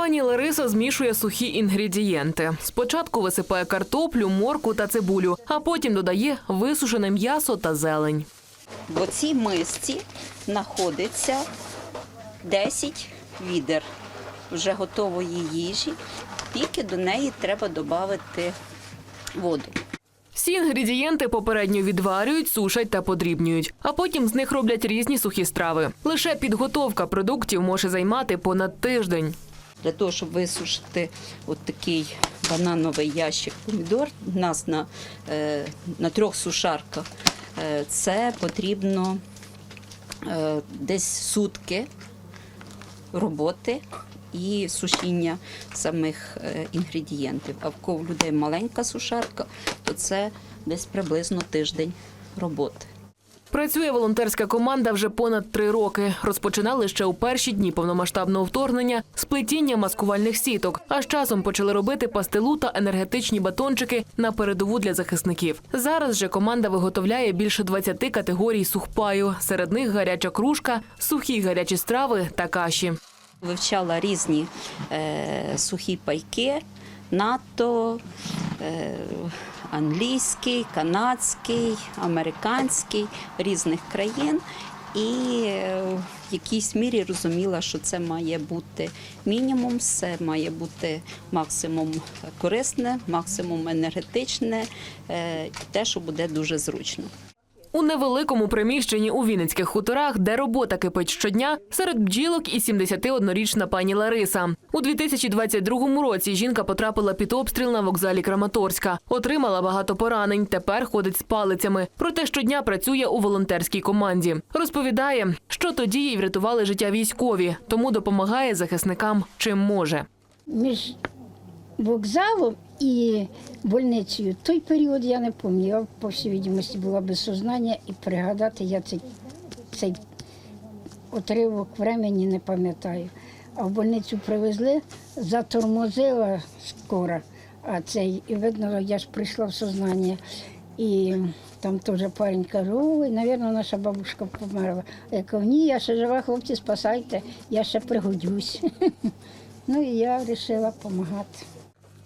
Пані Лариса змішує сухі інгредієнти. Спочатку висипає картоплю, морку та цибулю, а потім додає висушене м'ясо та зелень. В цій мисці знаходиться 10 відер вже готової їжі. Тільки до неї треба додати воду. Всі інгредієнти попередньо відварюють, сушать та подрібнюють, а потім з них роблять різні сухі страви. Лише підготовка продуктів може займати понад тиждень. Для того, щоб висушити от такий банановий ящик помідор, у нас на, е, на трьох сушарках, е, це потрібно е, десь сутки роботи і сушіння самих інгредієнтів. А в кого в людей маленька сушарка, то це десь приблизно тиждень роботи. Працює волонтерська команда вже понад три роки. Розпочинали ще у перші дні повномасштабного вторгнення з плетіння маскувальних сіток, а з часом почали робити пастилу та енергетичні батончики на передову для захисників. Зараз же команда виготовляє більше 20 категорій сухпаю. Серед них гаряча кружка, сухі гарячі страви та каші. Вивчала різні е, сухі пайки, НАТО, е, англійський, канадський, американський різних країн. І е, в якійсь мірі розуміла, що це має бути мінімум, це має бути максимум корисне, максимум енергетичне, е, те, що буде дуже зручно. У невеликому приміщенні у Вінницьких хуторах, де робота кипить щодня, серед бджілок і 71-річна пані Лариса. У 2022 році жінка потрапила під обстріл на вокзалі Краматорська. Отримала багато поранень. Тепер ходить з палицями. Проте щодня працює у волонтерській команді. Розповідає, що тоді їй врятували життя військові, тому допомагає захисникам чим може. між вокзалом і больницею. Той період я не пам'ятаю. По всій відомості, була без сознання і пригадати я цей, цей отривок времени не пам'ятаю. А в больницю привезли, затормозила скоро, а цей, і видно, я ж прийшла в сознання. І там теж парень каже, ой, навірно, наша бабушка померла. Я кажу, ні, я ще жива, хлопці, спасайте, я ще пригодюсь. Ну і я вирішила допомагати.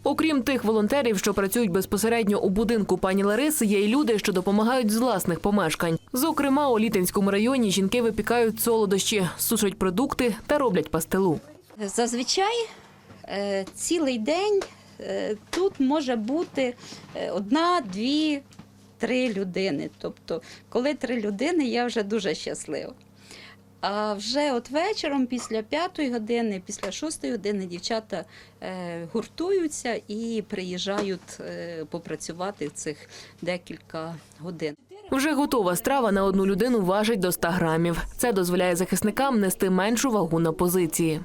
Окрім тих волонтерів, що працюють безпосередньо у будинку пані Лариси, є й люди, що допомагають з власних помешкань. Зокрема, у Літинському районі жінки випікають солодощі, сушать продукти та роблять пастилу. Зазвичай е, цілий день е, тут може бути е, одна, дві, три людини. Тобто, коли три людини, я вже дуже щаслива. А вже от вечором, після п'ятої години, після шостої години дівчата е, гуртуються і приїжджають е, попрацювати цих декілька годин. Вже готова страва на одну людину важить до 100 грамів. Це дозволяє захисникам нести меншу вагу на позиції.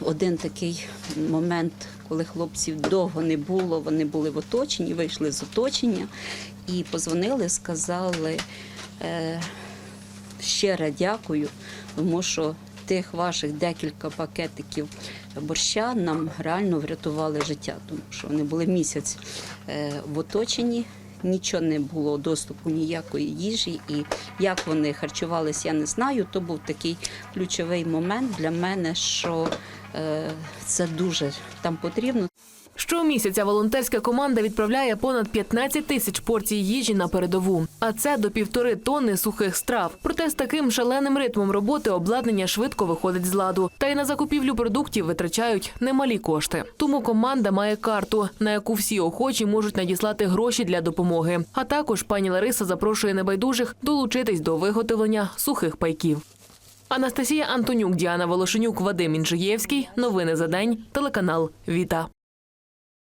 Один такий момент, коли хлопців довго не було, вони були в оточенні, вийшли з оточення і позвонили, сказали е, щиро дякую, тому що тих ваших декілька пакетиків борща нам реально врятували життя, тому що вони були місяць е, в оточенні. Нічого не було доступу ніякої їжі, і як вони харчувалися, я не знаю. То був такий ключовий момент для мене, що е, це дуже там потрібно. Щомісяця волонтерська команда відправляє понад 15 тисяч порцій їжі на передову, а це до півтори тонни сухих страв. Проте з таким шаленим ритмом роботи обладнання швидко виходить з ладу. Та й на закупівлю продуктів витрачають немалі кошти. Тому команда має карту, на яку всі охочі можуть надіслати гроші для допомоги. А також пані Лариса запрошує небайдужих долучитись до виготовлення сухих пайків. Анастасія Антонюк, Діана Волошенюк, Вадим Інжиєвський. Новини за день. Телеканал Віта.